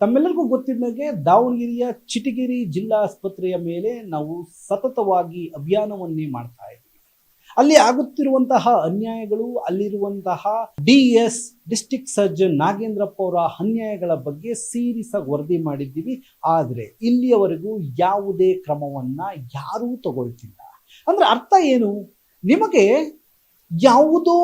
ತಮ್ಮೆಲ್ಲರಿಗೂ ಗೊತ್ತಿದ್ದಂಗೆ ದಾವಣಗೆರೆಯ ಚಿಟಗಿರಿ ಜಿಲ್ಲಾ ಆಸ್ಪತ್ರೆಯ ಮೇಲೆ ನಾವು ಸತತವಾಗಿ ಅಭಿಯಾನವನ್ನೇ ಮಾಡ್ತಾ ಇದ್ದೀವಿ. ಅಲ್ಲಿ ಆಗುತ್ತಿರುವಂತಹ ಅನ್ಯಾಯಗಳು, ಅಲ್ಲಿರುವಂತಹ D S district surgeon Nagendrappa ಅವರ ಅನ್ಯಾಯಗಳ ಬಗ್ಗೆ ಸೀರಿಯಸ್ ವರದಿ ಮಾಡಿದ್ದೀವಿ. ಆದರೆ ಇಲ್ಲಿಯವರೆಗೂ ಯಾವುದೇ ಕ್ರಮವನ್ನ ಯಾರೂ ತಗೊಳ್ತಿಲ್ಲ. ಅಂದ್ರೆ ಅರ್ಥ ಏನು? ನಿಮಗೆ ಯಾವುದೋ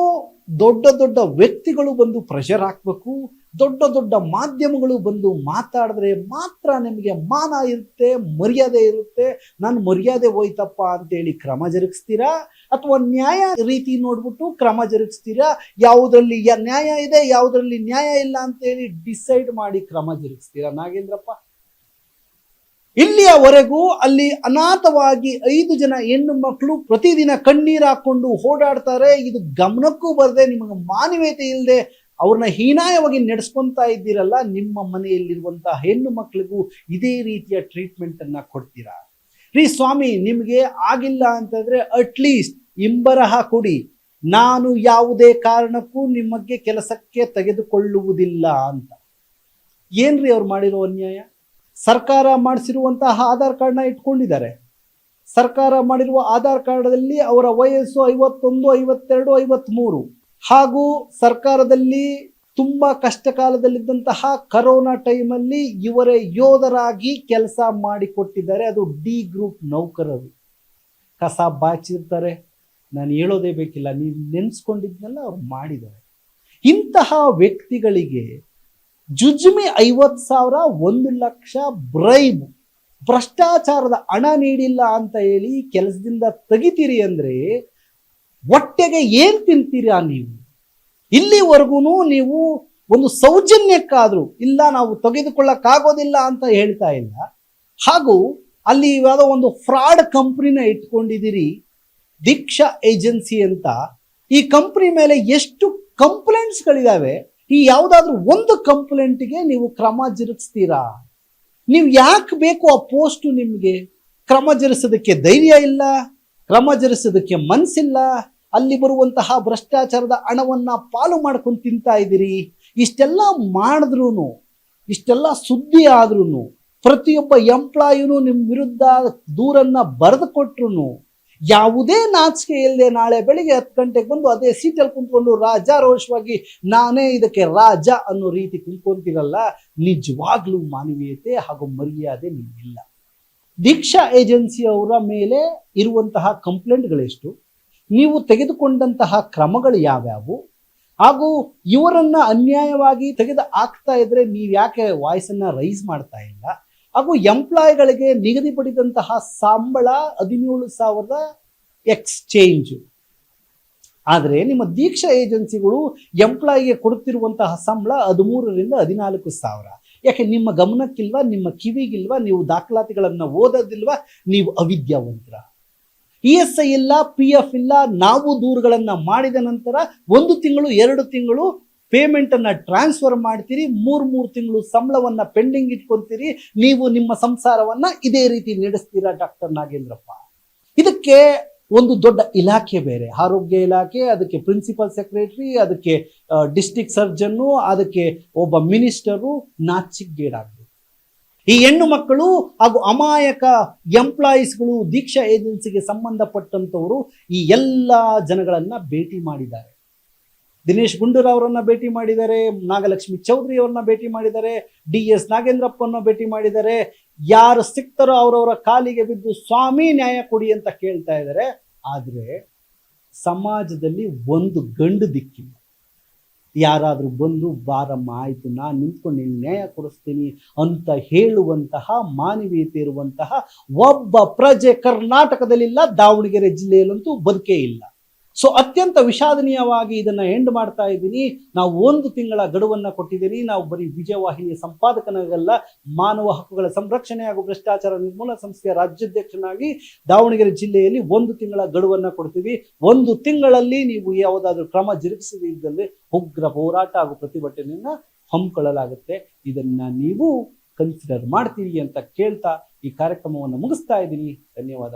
ದೊಡ್ಡ ದೊಡ್ಡ ವ್ಯಕ್ತಿಗಳು ಬಂದು ಪ್ರೆಷರ್ ಹಾಕ್ಬೇಕು ದೊಡ್ಡ ದೊಡ್ಡ ಮಾಧ್ಯಮಗಳು ಬಂದು ಮಾತಾಡಿದ್ರೆ ಮಾತ್ರ ನಿಮಗೆ ಮಾನ ಇರುತ್ತೆ, ಮರ್ಯಾದೆ ಇರುತ್ತೆ. ನಾನು ಮರ್ಯಾದೆ ಹೋಯ್ತಪ್ಪ ಅಂತೇಳಿ ಕ್ರಮ ಜರುಗಿಸ್ತೀರಾ? ಅಥವಾ ನ್ಯಾಯ ರೀತಿ ನೋಡ್ಬಿಟ್ಟು ಕ್ರಮ ಜರುಗಿಸ್ತೀರಾ? ಯಾವುದ್ರಲ್ಲಿ ನ್ಯಾಯ ಇದೆ, ಯಾವುದ್ರಲ್ಲಿ ನ್ಯಾಯ ಇಲ್ಲ ಅಂತೇಳಿ ಡಿಸೈಡ್ ಮಾಡಿ ಕ್ರಮ ಜರುಗಿಸ್ತೀರಾ ನಾಗೇಂದ್ರಪ್ಪ? ಇಲ್ಲಿಯವರೆಗೂ ಅಲ್ಲಿ ಅನಾಥವಾಗಿ ಐದು ಜನ ಹೆಣ್ಣು ಮಕ್ಕಳು ಪ್ರತಿದಿನ ಕಣ್ಣೀರು ಹಾಕೊಂಡು ಓಡಾಡ್ತಾರೆ. ಇದು ಗಮನಕ್ಕೂ ಬರದೆ ನಿಮಗೆ ಮಾನವೀಯತೆ ಇಲ್ಲದೆ ಅವ್ರನ್ನ ಹೀನಾಯವಾಗಿ ನಡೆಸ್ಕೊತಾ ಇದ್ದೀರಲ್ಲ, ನಿಮ್ಮ ಮನೆಯಲ್ಲಿರುವಂತಹ ಹೆಣ್ಣು ಮಕ್ಕಳಿಗೂ ಇದೇ ರೀತಿಯ ಟ್ರೀಟ್ಮೆಂಟ್ ಅನ್ನ ಕೊಡ್ತೀರಾ? ರೀ ಸ್ವಾಮಿ, ನಿಮಗೆ ಆಗಿಲ್ಲ ಅಂತಂದ್ರೆ ಅಟ್ಲೀಸ್ಟ್ ಇಂಬರಹ ಕೊಡಿ. ನಾನು ಯಾವುದೇ ಕಾರಣಕ್ಕೂ ನಿಮಗೆ ಕೆಲಸಕ್ಕೆ ತೆಗೆದುಕೊಳ್ಳುವುದಿಲ್ಲ ಅಂತ. ಏನ್ರಿ ಅವ್ರು ಮಾಡಿರೋ ಅನ್ಯಾಯ? ಸರ್ಕಾರ ಮಾಡಿಸಿರುವಂತಹ ಆಧಾರ್ ಕಾರ್ಡ್ನ ಇಟ್ಕೊಂಡಿದ್ದಾರೆ. ಸರ್ಕಾರ ಮಾಡಿರುವ ಆಧಾರ್ ಕಾರ್ಡಲ್ಲಿ ಅವರ ವಯಸ್ಸು ಐವತ್ತೊಂದು, ಐವತ್ತೆರಡು, ಐವತ್ಮೂರು. ಹಾಗೂ ಸರ್ಕಾರದಲ್ಲಿ ತುಂಬಾ ಕಷ್ಟ ಕಾಲದಲ್ಲಿದ್ದಂತಹ ಕರೋನಾ ಟೈಮಲ್ಲಿ ಇವರೇ ಯೋಧರಾಗಿ ಕೆಲಸ ಮಾಡಿಕೊಟ್ಟಿದ್ದಾರೆ. ಅದು ಡಿ ಗ್ರೂಪ್ ನೌಕರರು. ಕಸ ಬಾಚಿರ್ತಾರೆ. ನಾನು ಹೇಳೋದೇ ಬೇಕಿಲ್ಲ. ನೀವು ನೆನೆಸ್ಕೊಂಡಿದ್ನೆಲ್ಲ, ಅವ್ರು ಮಾಡಿದ್ದಾರೆ. ಇಂತಹ ವ್ಯಕ್ತಿಗಳಿಗೆ ಜುಜ್ಮಿ ಐವತ್ತು ಸಾವಿರ, ಒಂದು ಲಕ್ಷ ಬ್ರೈಬ್, ಭ್ರಷ್ಟಾಚಾರದ ಹಣ ನೀಡಿಲ್ಲ ಅಂತ ಹೇಳಿ ಕೆಲಸದಿಂದ ತೆಗಿತೀರಿ ಅಂದ್ರೆ ಹೊಟ್ಟೆಗೆ ಏನು ತಿಂತೀರಾ ನೀವು? ಇಲ್ಲಿವರೆಗೂ ನೀವು ಒಂದು ಸೌಜನ್ಯಕ್ಕಾದರೂ, ಇಲ್ಲ ನಾವು ತೆಗೆದುಕೊಳ್ಳಕ್ಕಾಗೋದಿಲ್ಲ ಅಂತ ಹೇಳ್ತಾ ಇಲ್ಲ. ಹಾಗೂ ಅಲ್ಲಿ ಯಾವುದೋ ಒಂದು ಫ್ರಾಡ್ ಕಂಪ್ನಿನ ಇಟ್ಕೊಂಡಿದ್ದೀರಿ, ದೀಕ್ಷಾ ಏಜೆನ್ಸಿ ಅಂತ. ಈ ಕಂಪ್ನಿ ಮೇಲೆ ಎಷ್ಟು ಕಂಪ್ಲೇಂಟ್ಸ್ಗಳಿದಾವೆ, ಈ ಯಾವುದಾದ್ರೂ ಒಂದು ಕಂಪ್ಲೇಂಟ್ಗೆ ನೀವು ಕ್ರಮ ಜರುಗಿಸ್ತೀರಾ? ನೀವು ಯಾಕೆ ಬೇಕು ಆ ಪೋಸ್ಟು ನಿಮಗೆ? ಕ್ರಮ ಜರುಗಿಸೋದಕ್ಕೆ ಧೈರ್ಯ ಇಲ್ಲ, ಕ್ರಮ ಜರುಗಿಸೋದಕ್ಕೆ ಮನಸ್ಸಿಲ್ಲ ಅಲ್ಲಿ ಬರುವಂತಹ ಭ್ರಷ್ಟಾಚಾರದ ಹಣವನ್ನು ಪಾಲು ಮಾಡ್ಕೊಂಡು ತಿಂತಾ ಇದ್ದೀರಿ. ಇಷ್ಟೆಲ್ಲ ಮಾಡಿದ್ರೂ ಇಷ್ಟೆಲ್ಲ ಸುದ್ದಿ ಆದ್ರೂ ಪ್ರತಿಯೊಬ್ಬ ಎಂಪ್ಲಾಯಿನೂ ನಿಮ್ಮ ವಿರುದ್ಧ ದೂರನ್ನ ಬರೆದು ಕೊಟ್ರು ಯಾವುದೇ ನಾಚಿಕೆ ಇಲ್ಲದೆ ನಾಳೆ ಬೆಳಿಗ್ಗೆ ಹತ್ತು ಗಂಟೆಗೆ ಬಂದು ಅದೇ ಸೀಟಲ್ಲಿ ಕುಂತ್ಕೊಂಡು ರಾಜಾರೋಷವಾಗಿ ನಾನೇ ಇದಕ್ಕೆ ರಾಜ ಅನ್ನೋ ರೀತಿ ಕುಂತ್ಕೊಂತಿರಲ್ಲ ನಿಜವಾಗ್ಲೂ ಮಾನವೀಯತೆ ಹಾಗೂ ಮರ್ಯಾದೆ ನಿಮಗಿಲ್ಲ. ದೀಕ್ಷಾ ಏಜೆನ್ಸಿಯವರ ಮೇಲೆ ಇರುವಂತಹ ಕಂಪ್ಲೇಂಟ್ಗಳೆಷ್ಟು? ನೀವು ತೆಗೆದುಕೊಂಡಂತಹ ಕ್ರಮಗಳು ಯಾವ್ಯಾವು? ಹಾಗೂ ಇವರನ್ನ ಅನ್ಯಾಯವಾಗಿ ತೆಗೆದು ಹಾಕ್ತಾ ಇದ್ರೆ ನೀವು ಯಾಕೆ ವಾಯ್ಸನ್ನ ರೈಸ್ ಮಾಡ್ತಾ ಇಲ್ಲ? ಹಾಗೂ ಎಂಪ್ಲಾಯ್ಗಳಿಗೆ ನಿಗದಿಪಡಿದಂತಹ ಸಂಬಳ ಹದಿನೇಳು ಸಾವಿರದ ಎಕ್ಸ್ಚೇಂಜ್ ಆದರೆ ನಿಮ್ಮ ದೀಕ್ಷಾ ಏಜೆನ್ಸಿಗಳು ಎಂಪ್ಲಾಯಿಗೆ ಕೊಡುತ್ತಿರುವಂತಹ ಸಂಬಳ ಹದಿಮೂರರಿಂದ ಹದಿನಾಲ್ಕು ಸಾವಿರ. ಯಾಕೆ ನಿಮ್ಮ ಗಮನಕ್ಕಿಲ್ವಾ? ನಿಮ್ಮ ಕಿವಿಗಿಲ್ವಾ? ನೀವು ದಾಖಲಾತಿಗಳನ್ನು ಓದೋದಿಲ್ವಾ? ನೀವು ಅವಿದ್ಯಾವಂತರ. ಇ ಎಸ್ ಐ ಇಲ್ಲ, ಪಿ ಎಫ್ ಇಲ್ಲ, ನಾವು ದೂರುಗಳನ್ನು ಮಾಡಿದ ನಂತರ ಒಂದು ತಿಂಗಳು, ಎರಡು ತಿಂಗಳು ಪೇಮೆಂಟನ್ನು ಟ್ರಾನ್ಸ್ಫರ್ ಮಾಡ್ತೀರಿ, ಮೂರು ಮೂರು ತಿಂಗಳು ಸಂಬಳವನ್ನು ಪೆಂಡಿಂಗ್ ಇಟ್ಕೊಂತೀರಿ, ನೀವು ನಿಮ್ಮ ಸಂಸಾರವನ್ನು ಇದೇ ರೀತಿ ನಡೆಸ್ತೀರಾ ಡಾಕ್ಟರ್ ನಾಗೇಂದ್ರಪ್ಪ? ಇದಕ್ಕೆ ಒಂದು ದೊಡ್ಡ ಇಲಾಖೆ ಬೇರೆ. ಆರೋಗ್ಯ ಇಲಾಖೆ, ಅದಕ್ಕೆ ಪ್ರಿನ್ಸಿಪಲ್ ಸೆಕ್ರೆಟರಿ, ಅದಕ್ಕೆ ಡಿಸ್ಟಿಕ್ ಸರ್ಜನ್ನು, ಅದಕ್ಕೆ ಒಬ್ಬ ಮಿನಿಸ್ಟರು ನಾಚಿಗೇಡಾಗಬೇಕು ಈ ಹೆಣ್ಣು ಮಕ್ಕಳು ಹಾಗೂ ಅಮಾಯಕ ಎಂಪ್ಲಾಯೀಸ್ಗಳು ದೀಕ್ಷಾ ಏಜೆನ್ಸಿಗೆ ಸಂಬಂಧಪಟ್ಟಂತವರು ಈ ಎಲ್ಲ ಜನಗಳನ್ನು ಭೇಟಿ ಮಾಡಿದ್ದಾರೆ. ದಿನೇಶ್ ಗುಂಡೂರಾವ್ ಭೇಟಿ ಮಾಡಿದ್ದಾರೆ, ನಾಗಲಕ್ಷ್ಮಿ ಚೌಧರಿ ಅವ್ರನ್ನ ಭೇಟಿ ಮಾಡಿದ್ದಾರೆ ಡಿ ಎಸ್ ನಾಗೇಂದ್ರಪ್ಪನ ಭೇಟಿ ಮಾಡಿದ್ದಾರೆ. ಯಾರು ಸಿಕ್ತಾರೋ ಅವರವರ ಕಾಲಿಗೆ ಬಿದ್ದು ಸ್ವಾಮಿ ನ್ಯಾಯ ಕೊಡಿ ಅಂತ ಕೇಳ್ತಾ ಇದ್ದಾರೆ. ಆದರೆ ಸಮಾಜದಲ್ಲಿ ಒಂದು ಗಂಡು ದಿಕ್ಕಿಲ್ಲ. ಯಾರಾದ್ರೂ ಬಂದು, ಬಾರಮ್ಮ, ಆಯಿತು, ನಾನು ನಿಂತ್ಕೊಂಡು ನಿನ್ನ ನ್ಯಾಯ ಕೊಡಿಸ್ತೀನಿ ಅಂತ ಹೇಳುವಂತಹ ಮಾನವೀಯತೆ ಇರುವಂತಹ ಒಬ್ಬ ಪ್ರಜೆ ಕರ್ನಾಟಕದಲ್ಲಿಲ್ಲ, ದಾವಣಗೆರೆ ಜಿಲ್ಲೆಯಲ್ಲಂತೂ ಬದುಕೇ ಇಲ್ಲ. ಸೊ ಅತ್ಯಂತ ವಿಷಾದನೀಯವಾಗಿ ಇದನ್ನ ಎಂಡ್ ಮಾಡ್ತಾ ಇದ್ದೀನಿ. ನಾವು ಒಂದು ತಿಂಗಳ ಗಡುವನ್ನ ಕೊಟ್ಟಿದ್ದೀನಿ. ನಾವು ಬರೀ ವಿಜಯವಾಹಿನಿಯ ಸಂಪಾದಕನಾಗಲ್ಲ, ಮಾನವ ಹಕ್ಕುಗಳ ಸಂರಕ್ಷಣೆ ಹಾಗೂ ಭ್ರಷ್ಟಾಚಾರ ನಿರ್ಮೂಲ ಸಂಸ್ಥೆಯ ರಾಜ್ಯಾಧ್ಯಕ್ಷನಾಗಿ ದಾವಣಗೆರೆ ಜಿಲ್ಲೆಯಲ್ಲಿ ಒಂದು ತಿಂಗಳ ಗಡುವನ್ನ ಕೊಡ್ತೀವಿ. ಒಂದು ತಿಂಗಳಲ್ಲಿ ನೀವು ಯಾವುದಾದ್ರೂ ಕ್ರಮ ಜರುಗಿಸದಿದ್ದಲ್ಲಿ ಉಗ್ರ ಹೋರಾಟ ಹಾಗೂ ಪ್ರತಿಭಟನೆಯನ್ನ ಹಮ್ಮಿಕೊಳ್ಳಲಾಗುತ್ತೆ. ಇದನ್ನ ನೀವು ಕನ್ಸಿಡರ್ ಮಾಡ್ತೀರಿ ಅಂತ ಕೇಳ್ತಾ ಈ ಕಾರ್ಯಕ್ರಮವನ್ನು ಮುಗಿಸ್ತಾ ಇದ್ದೀನಿ. ಧನ್ಯವಾದ.